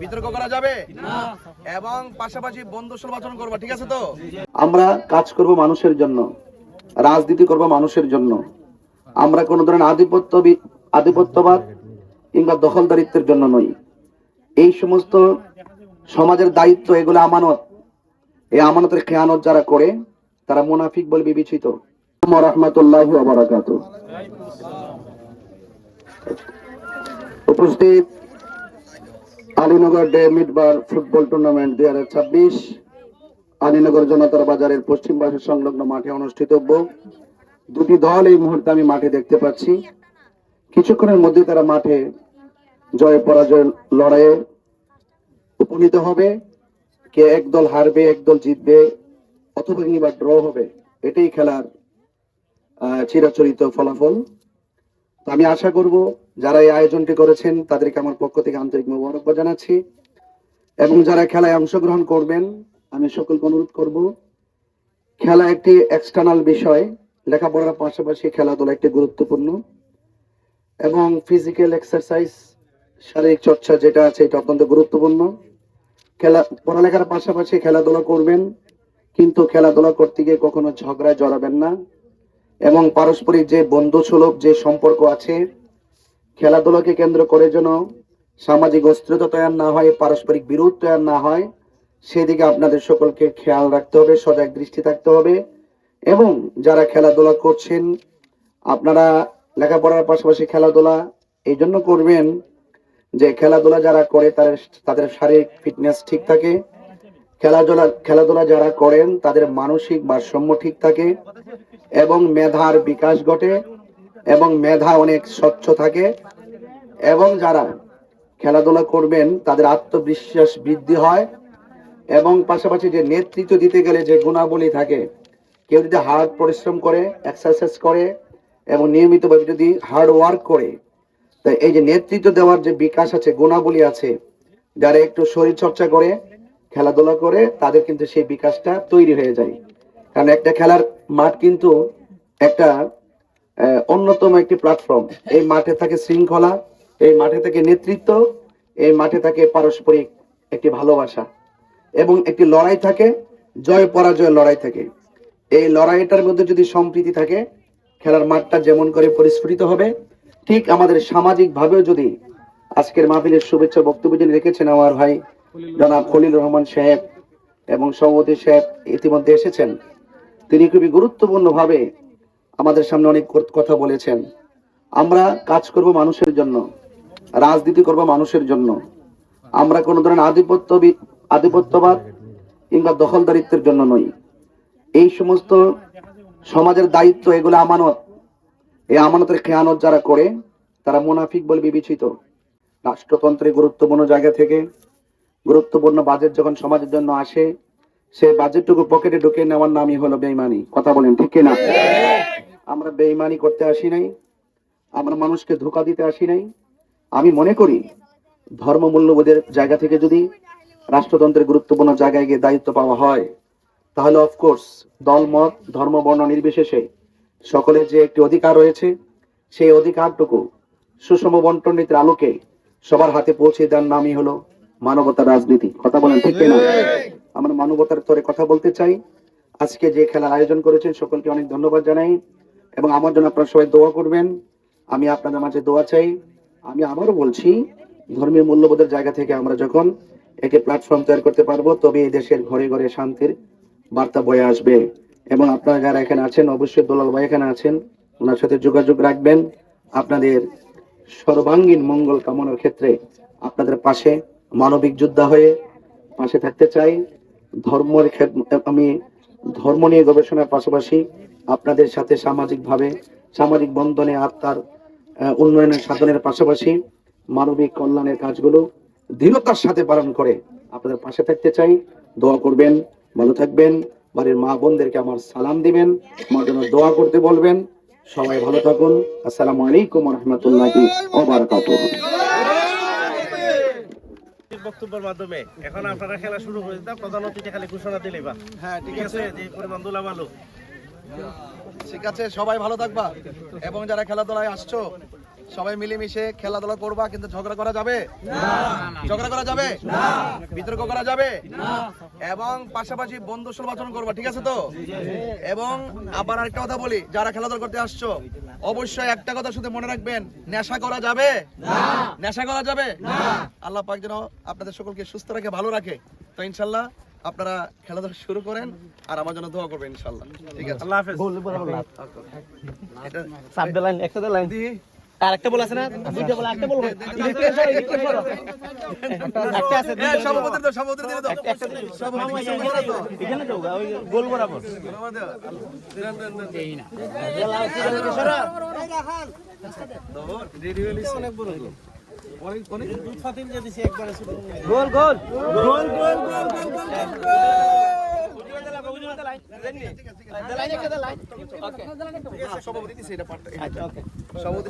বিতর্ক করা যাবে? এবং পাশাপাশি বন্ধু সুলভ আচরণ করবা, ঠিক আছে তো? আমরা কাজ করব মানুষের জন্য, রাজনীতি করব মানুষের জন্য। আমরা কোন ধরনের আধিপত্য আধিপত্যবাদ কিংবা দখলদারিত্বের জন্য নই। এই সমস্ত সমাজের দায়িত্ব, এগুলো আমানত। এই আমানতের খেয়ানত যারা করে, তারা মুনাফিক বলে বিবেচিত। রহমতুল্লাহ উপস্থিত আলীনগর ডে মিডবার ফুটবল টুর্নামেন্ট দুই হাজার ছাব্বিশ, আলীনগর জনতার বাজারের পশ্চিম পাশের সংলগ্ন মাঠে অনুষ্ঠিতব্য। দুটি দল এই মুহূর্তে আমি মাঠে দেখতে পাচ্ছি। কিছুক্ষণের মধ্যে তারা মাঠে জয় পরাজয় লড়াইয়ে উপনীত হবে। কে এক দল হারবে, এক দল জিতবে, অথবা কিংবা ড্র হবে, এটাই খেলার চিরাচরিত ফলাফল। আমি আশা করব যারা এই আয়োজনটি করেছেন, তাদেরকে আমার পক্ষ থেকে আন্তরিক মোবারকবাদ জানাচ্ছি। এবং যারা খেলায় অংশগ্রহণ করবেন, আমি সকলকে অনুরোধ করব, খেলা একটি এক্সটার্নাল বিষয়, লেখাপড়ার পাশাপাশি খেলাধুলা একটি গুরুত্বপূর্ণ। এবং ফিজিক্যাল এক্সারসাইজ শারীরিক চর্চা যেটা আছে, এটা অত্যন্ত গুরুত্বপূর্ণ। খেলা, পড়ালেখার পাশাপাশি খেলাধুলা করবেন, কিন্তু খেলাধুলা করতে গিয়ে কখনো ঝগড়ায় জড়াবেন না। এবং পারস্পরিক যে বন্ধু সুলভ যে সম্পর্ক আছে খেলাধুলাকে কেন্দ্র করে যেন সামাজিক অস্থিরতা তৈরি না হয়, পারস্পরিক বিরোধ তৈরি না হয়, সেদিকে আপনাদের সকলকে খেয়াল রাখতে হবে, সজাগ দৃষ্টি থাকতে হবে। এবং যারা খেলাধুলা করছেন, আপনারা লেখাপড়ার পাশাপাশি খেলাধুলা এই জন্য করবেন যে খেলাধুলা যারা করে, তাদের তাদের শারীরিক ফিটনেস ঠিক থাকে। খেলাধুলা খেলাধুলা যারা করেন, তাদের মানসিক ভারসাম্য ঠিক থাকে এবং মেধার বিকাশ ঘটে। এবং মেধা অনেক স্বচ্ছ থাকে। এবং যারা খেলাধুলা করবেন, তাদের আত্মবিশ্বাস বৃদ্ধি হয়। এবং পাশাপাশি যে নেতৃত্ব দিতে গেলে যে গুণাবলী থাকে, কেউ যদি হার্ড পরিশ্রম করে এক্সারসাইজ করে, এবং নিয়মিতভাবে যদি হার্ড ওয়ার্ক করে তো এই যে নেতৃত্ব দেওয়ার যে বিকাশ আছে, গুণাবলী আছে, যারা একটু শরীর চর্চা করে, খেলাধুলা করে, তাদের কিন্তু সেই বিকাশটা তৈরি হয়ে যায়। কারণ একটা খেলার মাঠ কিন্তু একটা অন্যতম একটি প্ল্যাটফর্ম এই মাঠে থাকে শৃঙ্খলা, এই মাঠে থাকে নেতৃত্ব, এই মাঠে থাকে পারস্পরিক একটি ভালোবাসা। এবং একটি লড়াই থাকে, জয় পরাজয় লড়াই থাকে। এই লড়াইটার মধ্যে যদি সম্প্রীতি থাকে, খেলার মাঠটা যেমন করে পরিস্ফুটিত হবে, ঠিক আমাদের সামাজিক ভাবেও যদি আজকের মাহফিলের শুভেচ্ছা বক্তব্য যিনি রেখেছেন আমার ভাই জনাব খলিল রহমান সাহেব এবং সভাপতি সাহেব ইতিমধ্যে এসেছেন, তিনি খুবই গুরুত্বপূর্ণ ভাবে আমাদের সামনে অনেক কথা বলেছেন। আমরা কাজ করব মানুষের জন্য, রাজনীতি করব মানুষের জন্য। আমরা কোনো ধরনের আধিপত্য আধিপত্যবাদ কিংবা দখলদারিত্বের জন্য নই। এই সমস্ত সমাজের দায়িত্ব, এগুলো আমানত। এই আমানতের খেয়ানত যারা করে, তারা মুনাফিক বলে বিবেচিত। রাষ্ট্রতন্ত্রে গুরুত্বপূর্ণ জায়গা থেকে গুরুত্বপূর্ণ বাজেট যখন সমাজের জন্য আসে, সেই বাজেটটুকু পকেটে ঢুকে নেওয়ার নামই হলো বেইমানি। কথা বলেন, ঠিক না আমরা বেইমানি করতে আসি নাই, আমরা মানুষকে ধোকা দিতে আসি নাই। আমি মনে করি ধর্ম মূল্যবোধের জায়গা থেকে যদি রাষ্ট্রতন্ত্রের গুরুত্বপূর্ণ জায়গায় গিয়ে দায়িত্ব পাওয়া হয়, তাহলে অফকোর্স দলমত ধর্ম, বর্ণ নির্বিশেষে সকলের যে একটি অধিকার রয়েছে, সেই অধিকারটুকু সুষম বন্টন নীতির আলোকে সবার হাতে পৌঁছে দেওয়ার নামই হলো মানবতার রাজনীতি। কথা বলেন ঠিক না আমরা মানবতার তরে কথা বলতে চাই। আজকে যে খেলার আয়োজন করেছেন, সকলকে অনেক ধন্যবাদ জানাই। এবং আমার জন্য আপনারা সবাই দোয়া করবেন। আমি আপনাদের মাঝে দোয়া চাই। আমি আবারও বলছি, ধর্মীয় মূল্যবোধের জায়গা থেকে আমরা যখন একটি প্ল্যাটফর্ম তৈরি করতে পারব তবে এই দেশের ঘরে ঘরে শান্তির বার্তা বয়ে আসবে। এবং আপনারা যারা এখানে আছেন, অবশ্যই দোলাল ভাই এখানে আছেন, ওনার সাথে যোগাযোগ রাখবেন। আপনাদের সর্বাঙ্গীন মঙ্গল কামনার ক্ষেত্রে আপনাদের পাশে মানবিক যোদ্ধা হয়ে পাশে থাকতে চাই। ধর্মের আমি ধর্ম নিয়ে গবেষণার পাশাপাশি আপনাদের সাথে সামাজিক ভাবে সামাজিক বন্ধনে আত্মার উন্নয়নের সাধনের পাশাপাশি মানবিক কল্যাণের কাজগুলো দৃঢ়তার সাথে পালন করে আপনাদের পাশে থাকতে চাই। দোয়া করবেন ভালো থাকবেন বাড়ির মা বোনদেরকে আমার সালাম দিবেন আমার জন্য দোয়া করতে বলবেন। সবাই ভালো থাকুন। আসসালামু আলাইকুম রহমতুল্লাহি বক্তব্যের মাধ্যমে এখন আপনারা খেলা শুরু করে দিতাম। প্রধান অতিথি খালি ঘোষণা দিলে বা হ্যাঁ ঠিক আছে। যে পরিমাণ দোলা ভালো ঠিক আছে সবাই ভালো থাকবা। এবং যারা খেলাধুলায় আসছো সবাই মিলেমিশে খেলাধুলা করবা কিন্তু ঝগড়া করা যাবে? ঝগড়া করা যাবে? বিতর্ক করা যাবে? এবং পাশাপাশি বন্ধু নির্বাচন করবা ঠিক আছে তো? এবং আবার আরেকটা কথা বলি যারা খেলাধুলা করতে আসছো অবশ্যই একটা কথা শুধু মনে রাখবেন নেশা করা যাবে? নেশা করা যাবে? আল্লাহ পাক যেন আপনাদের সকলকে সুস্থ রাখে ভালো রাখে। তো ইনশাল্লাহ আপনারা খেলাধুলা শুরু করেন আর আমার জন্য দোয়া করবেন ইনশাল্লাহ ঠিক আছে আল্লাহ হাফেজ এটা সাত লাইন একটা লাইন দি আর একটা বল আছে না দুইটা বল একটা বল একটা আছে এ, সভাপতির দাও, সভাপতির দিয়ে দাও। সভাপতি, সভাপতি দাও। এখানে ওই গোল বরাবর সভাপতি দাও। গোল গোল। গোল গোল গোল দিছে এটা পারতে। সভাপতি